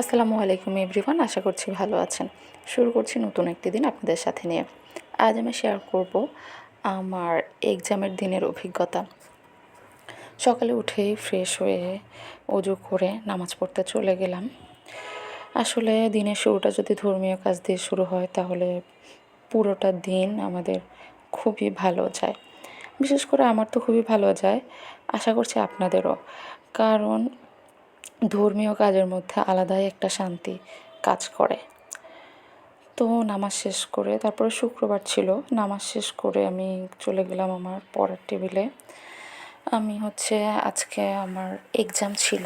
আসসালামু আলাইকুম এভরিওয়ান, আশা করছি ভালো আছেন। শুরু করছি নতুন একটি দিন আপনাদের সাথে নিয়ে। আজ আমি শেয়ার করব আমার এক্সামের দিনের অভিজ্ঞতা। সকালে উঠেই ফ্রেশ হয়ে অজু করে নামাজ পড়তে চলে গেলাম। আসলে দিনের শুরুটা যদি ধর্মীয় কাজ দিয়ে শুরু হয়, তাহলে পুরোটা দিন আমাদের খুবই ভালো যায়। বিশেষ করে আমার তো খুবই ভালো যায়। আশা করছি আপনাদেরও। কারণ ধর্মীয় কাজের মধ্যে আলাদাই একটা শান্তি কাজ করে। তো নামাজ শেষ করে, তারপরে শুক্রবার ছিল, নামাজ শেষ করে আমি চলে গেলাম আমার পড়ার টেবিলে। আমি হচ্ছে আজকে আমার এক্সাম ছিল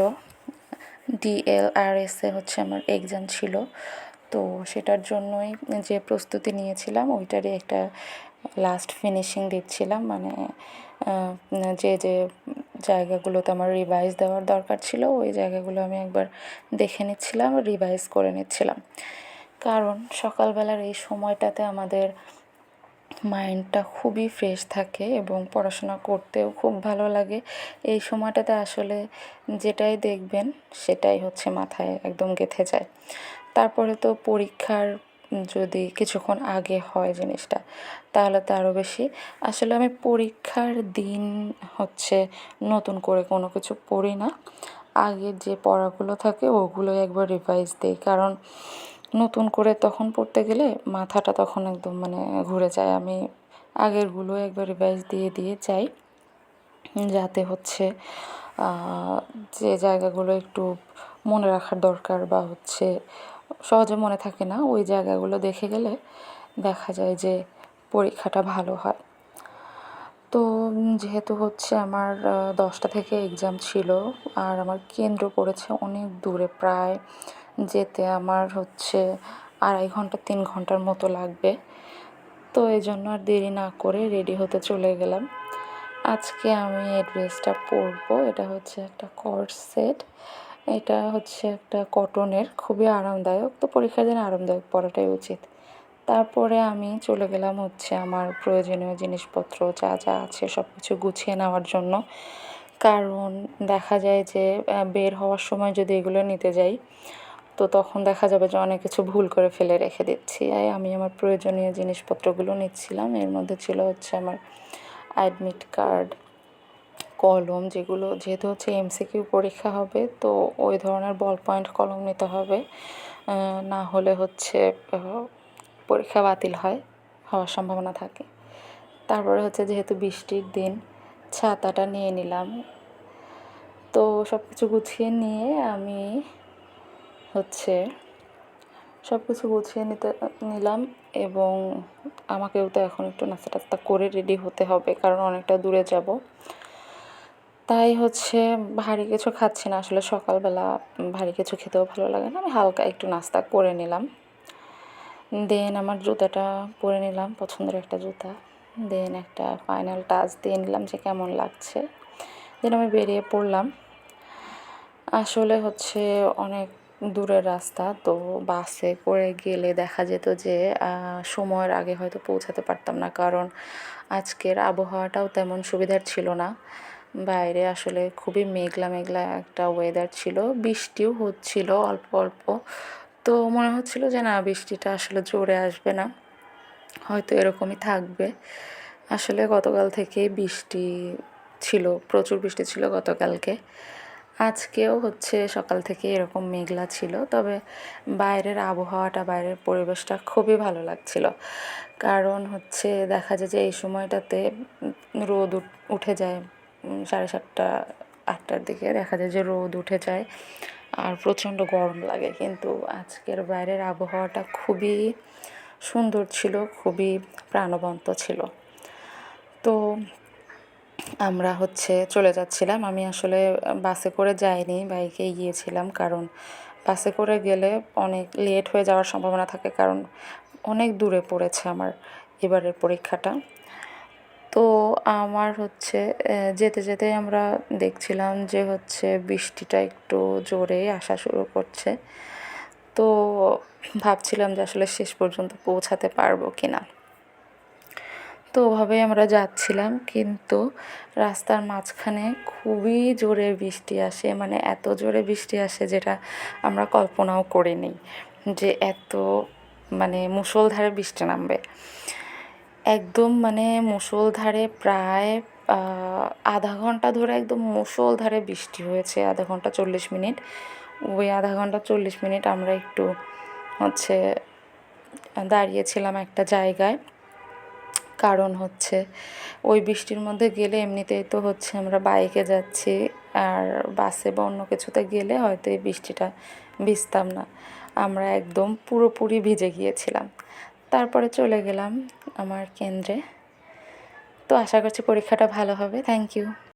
ডিএলআরএস হচ্ছে আমার এক্সাম ছিল। তো সেটার জন্যই যে প্রস্তুতি নিয়েছিলাম, ওইটারই একটা লাস্ট ফিনিশিং দিচ্ছিলাম। মানে যে যে জায়গাগুলোতে আমার রিভাইজ দেওয়ার দরকার ছিল, ওই জায়গাগুলো আমি একবার দেখে নিচ্ছিলাম রিভাইজ করে নিচ্ছিলাম। কারণ সকালবেলার এই সময়টাতে আমাদের মাইন্ডটা খুবই ফ্রেশ থাকে এবং পড়াশোনা করতেও খুব ভালো লাগে। এই সময়টাতে আসলে যেটাই দেখবেন, সেটাই হচ্ছে মাথায় একদম গেঁথে যায়। তারপরে তো পরীক্ষার যদি কিছুক্ষণ আগে হয় জিনিসটা, তাহলে তো আরও বেশি। আসলে আমি পরীক্ষার দিন হচ্ছে নতুন করে কোনো কিছু পড়ি না। আগের যে পড়াগুলো থাকে ওগুলো একবার রিভাইজ দিই। কারণ নতুন করে তখন পড়তে গেলে মাথাটা তখন একদম মানে ঘুরে যায়। আমি আগেরগুলো একবার রিভাইজ দিয়ে দিয়ে যাই যাতে হচ্ছে যে জায়গাগুলো একটু মনে রাখার দরকার বা হচ্ছে সহজে মনে থাকে না। ওই জায়গাগুলো দেখে গেলে দেখা যায় যে পরীক্ষাটা ভালো হয়। তো যেহেতু হচ্ছে আমার দশটা থেকে এক্সাম ছিল আর আমার কেন্দ্র পড়েছে অনেক দূরে প্রায়, যেতে আমার হচ্ছে আড়াই ঘণ্টা, তিন ঘণ্টার মতো লাগবে। তো এই জন্য আর দেরি না করে রেডি হতে চলে গেলাম। আজকে আমি এই ড্রেসটা পরবো। এটা হচ্ছে একটা কর্ড সেট এটা হচ্ছে একটা কটনের খুবই আরামদায়ক। তো পরীক্ষার দিনে আরামদায়ক পরাটাই উচিত। তারপরে আমি চলে গেলাম হচ্ছে আমার প্রয়োজনীয় জিনিসপত্র, যা যা আছে সব কিছু গুছিয়ে নেওয়ার জন্য। কারণ দেখা যায় যে বের হওয়ার সময় যদি এগুলো নিতে যাই, তো তখন দেখা যাবে যে অনেক কিছু ভুল করে ফেলে রেখে দিচ্ছি। আমি আমার প্রয়োজনীয় জিনিসপত্রগুলো নিচ্ছিলাম। এর মধ্যে ছিল হচ্ছে আমার অ্যাডমিট কার্ড কলম যেগুলো যেহেতু হচ্ছে এমসিকিউ পরীক্ষা হবে, তো ওই ধরনের বল পয়েন্ট কলম নিতে হবে। না হলে হচ্ছে পরীক্ষা বাতিল হয়, হওয়ার সম্ভাবনা থাকে। তারপরে হচ্ছে যেহেতু বৃষ্টির দিন, ছাতাটা নিয়ে নিলাম। তো সব কিছু গুছিয়ে নিয়ে আমি হচ্ছে সব কিছু গুছিয়ে নিতে, নিলাম এবং আমাকেও তো এখন একটু নাস্তা টাস্তা করে রেডি হতে হবে, কারণ অনেকটা দূরে যাব। তাই হচ্ছে ভারী কিছু খাচ্ছি না। আসলে সকালবেলা ভারী কিছু খেতেও ভালো লাগে না। আমি হালকা একটু নাস্তা করে নিলাম। দেন আমার জুতাটা পরে নিলাম, পছন্দের একটা জুতা। দেন একটা ফাইনাল টাচ দিয়ে নিলাম যে কেমন লাগছে। দেন আমি বেরিয়ে পড়লাম। আসলে হচ্ছে অনেক দূরের রাস্তা, তো বাসে করে গেলে দেখা যেত যে সময়ের আগে হয়তো পৌঁছাতে পারতাম না। কারণ আজকের আবহাওয়াটাও তেমন সুবিধার ছিল না। বাইরে আসলে খুবই মেঘলা মেঘলা একটা ওয়েদার ছিল। বৃষ্টিও হচ্ছিল অল্প অল্প। তো মনে হচ্ছিল যে না, বৃষ্টিটা আসলে জোরে আসবে না। হয়তো এরকমই থাকবে। আসলে গতকাল থেকেই বৃষ্টি ছিল, প্রচুর বৃষ্টি ছিল গতকালকে। আজকেও হচ্ছে সকাল থেকে এরকম মেঘলা ছিল। তবে বাইরের আবহাওয়াটা, বাইরের পরিবেশটা খুবই ভালো লাগছিল। কারণ হচ্ছে দেখা যায় যে এই সময়টাতে রোদ উঠে যায়। সাড়ে সাতটা, আটটার দিকে দেখা যায় যে রোদ উঠে যায় আর প্রচণ্ড গরম লাগে। কিন্তু আজকের বাইরের আবহাওয়াটা খুবই সুন্দর ছিল, খুবই প্রাণবন্ত ছিল। তো আমরা হচ্ছে চলে যাচ্ছিলাম। আমি আসলে বাসে করে যাইনি, বাইকে গিয়েছিলাম কারণ বাসে করে গেলে অনেক লেট হয়ে যাওয়ার সম্ভাবনা থাকে কারণ অনেক দূরে পড়েছে আমার এবারের পরীক্ষাটা। আমার হচ্ছে যেতে যেতে আমরা দেখছিলাম যে হচ্ছে বৃষ্টিটা একটু জোরে আসা শুরু করছে। তো ভাবছিলাম যে আসলে শেষ পর্যন্ত পৌঁছাতে পারব কি না তো ওভাবেই আমরা যাচ্ছিলাম, কিন্তু রাস্তার মাঝখানে খুবই জোরে বৃষ্টি আসে মানে এত জোরে বৃষ্টি আসে যেটা আমরা কল্পনাও করিনি যে এত মানে মুষলধারে বৃষ্টি নামবে। একদম মানে মুষলধারে প্রায় আধা ঘণ্টা ধরে একদম মুষলধারে বৃষ্টি হয়েছে, আধা ঘণ্টা চল্লিশ মিনিট। ওই আধা ঘণ্টা চল্লিশ মিনিট আমরা একটু হচ্ছে, দাঁড়িয়েছিলাম একটা জায়গায়। কারণ হচ্ছে, ওই বৃষ্টির মধ্যে গেলে এমনিতেই তো হচ্ছে আমরা বাইকে যাচ্ছি, আর বাসে বা অন্য কিছুতে গেলে হয়তো এই বৃষ্টিটা ভিজতাম না। আমরা একদম পুরোপুরি ভিজে গিয়েছিলাম। তারপরে চলে গেলাম আমার কেন্দ্রে। তো আশা করছি পরীক্ষাটা ভালো হবে। Thank you